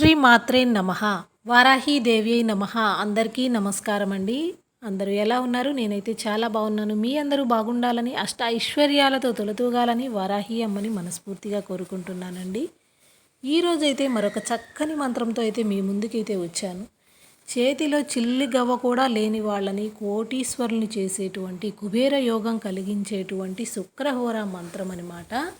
శ్రీ మాత్రే నమ వారాహీదేవి నమ. అందరికీ నమస్కారం అండి. అందరూ ఎలా ఉన్నారు? నేనైతే చాలా బాగున్నాను. మీ అందరూ బాగుండాలని అష్ట ఐశ్వర్యాలతో తొలతూగాలని వారాహి అమ్మని మనస్ఫూర్తిగా కోరుకుంటున్నానండి. ఈరోజైతే మరొక చక్కని మంత్రంతో అయితే మీ ముందుకైతే వచ్చాను. చేతిలో చిల్లి గవ్వ కూడా లేని వాళ్ళని కోటీశ్వరుని చేసేటువంటి కుబేర యోగం కలిగించేటువంటి శుక్రహోర మంత్రం అనమాట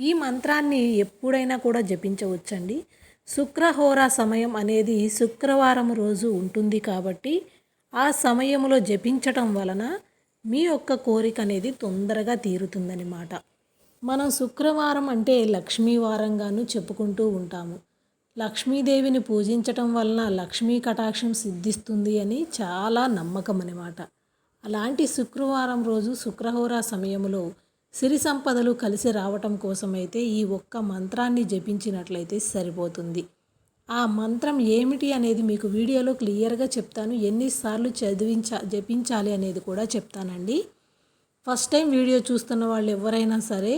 ఈ మంత్రాన్ని ఎప్పుడైనా కూడా జపించవచ్చండి. శుక్రహోర సమయం అనేది శుక్రవారం రోజు ఉంటుంది కాబట్టి ఆ సమయంలో జపించటం వలన మీ యొక్క కోరిక అనేది తొందరగా తీరుతుందనమాట మనం శుక్రవారం అంటే లక్ష్మీవారంగాను చెప్పుకుంటూ ఉంటాము. లక్ష్మీదేవిని పూజించటం వలన లక్ష్మీ కటాక్షం సిద్ధిస్తుంది అని చాలా నమ్మకం అనమాట అలాంటి శుక్రవారం రోజు శుక్రహోర సమయంలో సిరి సంపదలు కలిసి రావటం కోసమైతే ఈ ఒక్క మంత్రాన్ని జపించినట్లయితే సరిపోతుంది. ఆ మంత్రం ఏమిటి అనేది మీకు వీడియోలో క్లియర్గా చెప్తాను. ఎన్నిసార్లు చదివించా జపించాలి అనేది కూడా చెప్తానండి. ఫస్ట్ టైం వీడియో చూస్తున్న వాళ్ళు ఎవరైనా సరే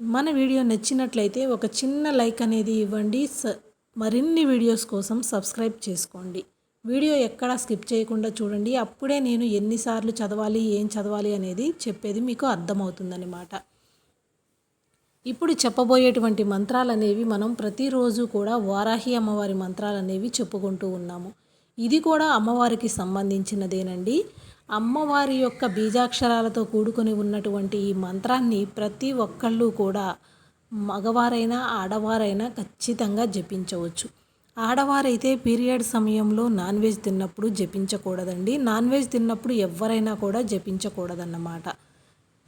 మన వీడియో నచ్చినట్లయితే ఒక చిన్న లైక్ అనేది ఇవ్వండి. స మరిన్ని వీడియోస్ కోసం సబ్స్క్రైబ్ చేసుకోండి. వీడియో ఎక్కడా స్కిప్ చేయకుండా చూడండి. అప్పుడే నేను ఎన్నిసార్లు చదవాలి ఏం చదవాలి అనేది చెప్పేది మీకు అర్థమవుతుందన్నమాట. ఇప్పుడు చెప్పబోయేటువంటి మంత్రాలు అనేవి మనం ప్రతిరోజు కూడా వారాహి అమ్మవారి మంత్రాలు అనేవి చెప్పుకుంటూ ఉన్నాము. ఇది కూడా అమ్మవారికి సంబంధించినదేనండి. అమ్మవారి యొక్క బీజాక్షరాలతో కూడుకొని ఉన్నటువంటి ఈ మంత్రాన్ని ప్రతి ఒక్కళ్ళు కూడా మగవారైనా ఆడవారైనా ఖచ్చితంగా జపించవచ్చు. ఆడవారైతే పీరియడ్ సమయంలో నాన్ వెజ్ తిన్నప్పుడు జపించకూడదండి. నాన్ వెజ్ తిన్నప్పుడు ఎవరైనా కూడా జపించకూడదన్నమాట.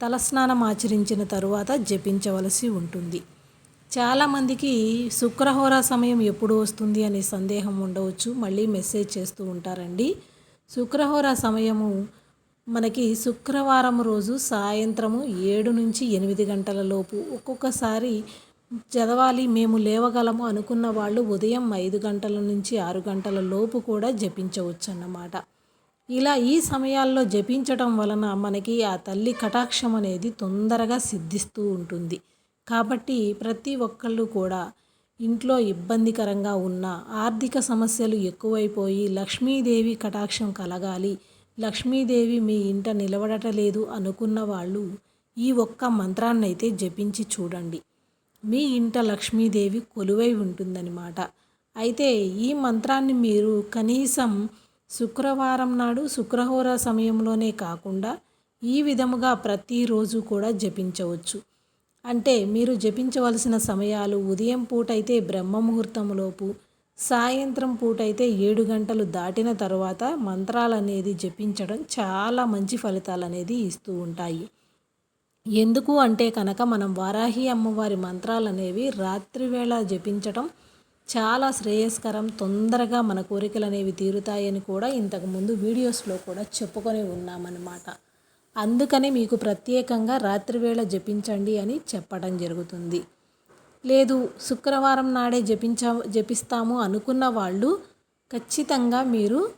తలస్నానం ఆచరించిన తరువాత జపించవలసి ఉంటుంది. చాలామందికి శుక్రహోర సమయం ఎప్పుడు వస్తుంది అనే సందేహం ఉండవచ్చు. మళ్ళీ మెసేజ్ చేస్తూ ఉంటారండి. శుక్రహోర సమయము మనకి శుక్రవారం రోజు సాయంత్రము ఏడు నుంచి ఎనిమిది గంటల లోపు ఒక్కొక్కసారి చదవాలి మేము లేవగలము అనుకున్న వాళ్ళు ఉదయం ఐదు గంటల నుంచి ఆరు గంటల లోపు కూడా జపించవచ్చు అన్నమాట ఇలా ఈ సమయాల్లో జపించటం వలన మనకి ఆ తల్లి కటాక్షం అనేది తొందరగా సిద్ధిస్తూ ఉంటుంది. కాబట్టి ప్రతి ఒక్కళ్ళు కూడా ఇంట్లో ఇబ్బందికరంగా ఉన్న ఆర్థిక సమస్యలు ఎక్కువైపోయి లక్ష్మీదేవి కటాక్షం కలగాలి లక్ష్మీదేవి మీ ఇంట నిలబడటలేదు అనుకున్న వాళ్ళు ఈ ఒక్క మంత్రాన్నైతే జపించి చూడండి. మీ ఇంట లక్ష్మీదేవి కొలువై ఉంటుందన్నమాట. అయితే ఈ మంత్రాన్ని మీరు కనీసం శుక్రవారం నాడు శుక్రహోర సమయంలోనే కాకుండా ఈ విధముగా ప్రతిరోజు కూడా జపించవచ్చు. అంటే మీరు జపించవలసిన సమయాలు ఉదయం పూట అయితే బ్రహ్మ ముహూర్తంలోపు సాయంత్రం పూట అయితే ఏడు గంటలు దాటిన తర్వాత మంత్రాలు అనేది జపించడం చాలా మంచి ఫలితాలు అనేది ఇస్తూ ఉంటాయి. ఎందుకు అంటే కనుక మనం వారాహి అమ్మవారి మంత్రాలు అనేవి రాత్రివేళ జపించటం చాలా శ్రేయస్కరం తొందరగా మన కోరికలు అనేవి తీరుతాయని కూడా ఇంతకుముందు వీడియోస్లో కూడా చెప్పుకొని ఉన్నామన్నమాట. అందుకనే మీకు ప్రత్యేకంగా రాత్రివేళ జపించండి అని చెప్పడం జరుగుతుంది. లేదు శుక్రవారం నాడే జపించ జపిస్తాము అనుకున్న వాళ్ళు ఖచ్చితంగా మీరు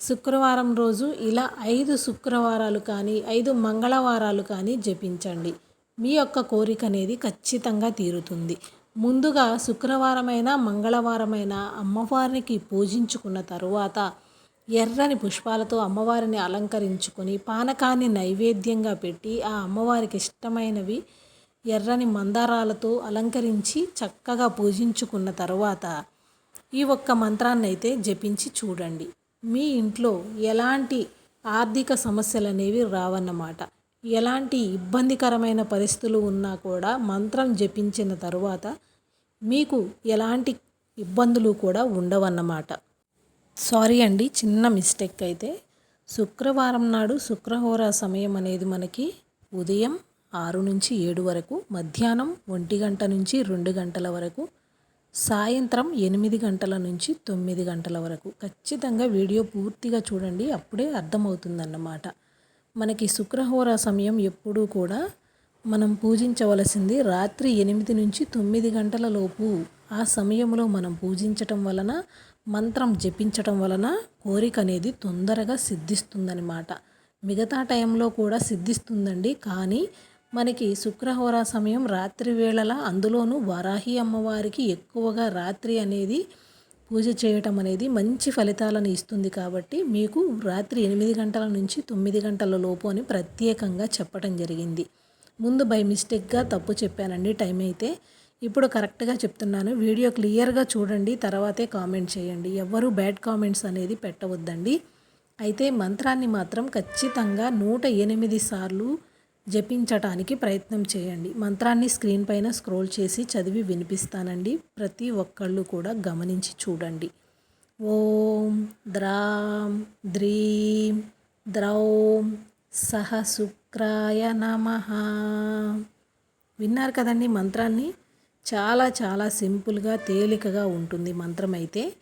శుక్రవారం రోజు ఇలా ఐదు శుక్రవారాలు కానీ ఐదు మంగళవారాలు కానీ జపించండి. మీ యొక్క కోరిక అనేది ఖచ్చితంగా తీరుతుంది. ముందుగా శుక్రవారమైన మంగళవారమైన అమ్మవారికి పూజించుకున్న తరువాత ఎర్రని పుష్పాలతో అమ్మవారిని అలంకరించుకొని పానకాన్ని నైవేద్యంగా పెట్టి ఆ అమ్మవారికి ఇష్టమైనవి ఎర్రని మందారాలతో అలంకరించి చక్కగా పూజించుకున్న తరువాత ఈ ఒక్క మంత్రాన్ని అయితే జపించి చూడండి. మీ ఇంట్లో ఎలాంటి ఆర్థిక సమస్యలు అనేవి రావన్నమాట. ఎలాంటి ఇబ్బందికరమైన పరిస్థితులు ఉన్నా కూడా మంత్రం జపించిన తరువాత మీకు ఎలాంటి ఇబ్బందులు కూడా ఉండవన్నమాట. సారీ అండి చిన్న మిస్టేక్ అయితే. శుక్రవారం నాడు శుక్రహోర సమయం అనేది మనకి ఉదయం ఆరు నుంచి ఏడు వరకు మధ్యాహ్నం ఒంటి గంట నుంచి రెండు గంటల వరకు సాయంత్రం ఎనిమిది గంటల నుంచి తొమ్మిది గంటల వరకు. ఖచ్చితంగా వీడియో పూర్తిగా చూడండి అప్పుడే అర్థమవుతుందన్నమాట. మనకి శుక్రహోర సమయం ఎప్పుడూ కూడా మనం పూజించవలసింది రాత్రి ఎనిమిది నుంచి తొమ్మిది గంటల లోపు. ఆ సమయంలో మనం పూజించటం వలన మంత్రం జపించటం వలన కోరిక అనేది తొందరగా సిద్ధిస్తుందనమాట మిగతా టైంలో కూడా సిద్ధిస్తుందండి కానీ మనకి శుక్రహోర సమయం రాత్రి వేళల అందులోనూ వరాహి అమ్మవారికి ఎక్కువగా రాత్రి అనేది పూజ చేయటం అనేది మంచి ఫలితాలను ఇస్తుంది కాబట్టి మీకు రాత్రి ఎనిమిది గంటల నుంచి తొమ్మిది గంటల లోపు అని ప్రత్యేకంగా చెప్పడం జరిగింది. ముందు బై మిస్టేక్గా తప్పు చెప్పానండి టైం అయితే. ఇప్పుడు కరెక్ట్గా చెప్తున్నాను. వీడియో క్లియర్గా చూడండి తర్వాతే కామెంట్ చేయండి. ఎవ్వరూ బ్యాడ్ కామెంట్స్ అనేది పెట్టవద్దండి. అయితే మంత్రాన్ని మాత్రం ఖచ్చితంగా నూట ఎనిమిది సార్లు జపించటానికి ప్రయత్నం చేయండి. మంత్రాన్ని స్క్రీన్ పైన స్క్రోల్ చేసి చదివి వినిపిస్తానండి. ప్రతి ఒక్కళ్ళు కూడా గమనించి చూడండి. ఓం ద్రాం ద్రీం ద్రౌం సహ శుక్రాయ నమ. విన్నారు కదండి మంత్రాన్ని? చాలా చాలా సింపుల్గా తేలికగా ఉంటుంది మంత్రం అయితే.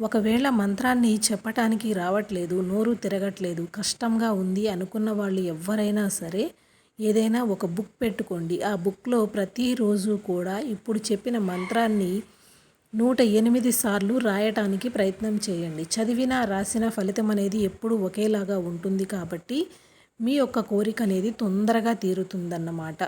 ఒకవేళ మంత్రాన్ని చెప్పటానికి రావట్లేదు నోరు తిరగట్లేదు కష్టంగా ఉంది అనుకున్న వాళ్ళు ఎవరైనా సరే ఏదైనా ఒక బుక్ పెట్టుకోండి. ఆ బుక్లో ప్రతిరోజు కూడా ఇప్పుడు చెప్పిన మంత్రాన్ని నూట ఎనిమిది సార్లు రాయటానికి ప్రయత్నం చేయండి. చదివిన రాసిన ఫలితం అనేది ఎప్పుడు ఒకేలాగా ఉంటుంది కాబట్టి మీ యొక్క కోరిక అనేది తొందరగా తీరుతుందన్నమాట.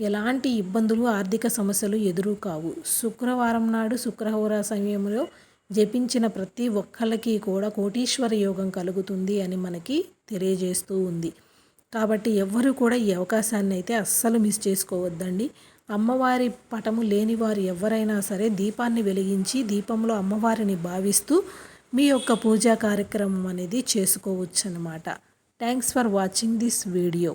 ఎలాంటి ఇబ్బందులు ఆర్థిక సమస్యలు ఎదురు కావు. శుక్రవారం నాడు శుక్రహోర సమయంలో జపించిన ప్రతి ఒక్కళ్ళకి కూడా కోటీశ్వర యోగం కలుగుతుంది అని మనకి తెలియజేస్తూ ఉంది. కాబట్టి ఎవ్వరూ కూడా ఈ అవకాశాన్ని అయితే అస్సలు మిస్ చేసుకోవద్దండి. అమ్మవారి పటము లేని వారు ఎవరైనా సరే దీపాన్ని వెలిగించి దీపంలో అమ్మవారిని భావిస్తూ మీ యొక్క పూజా కార్యక్రమం అనేది చేసుకోవచ్చు అనమాట thanks for watching this video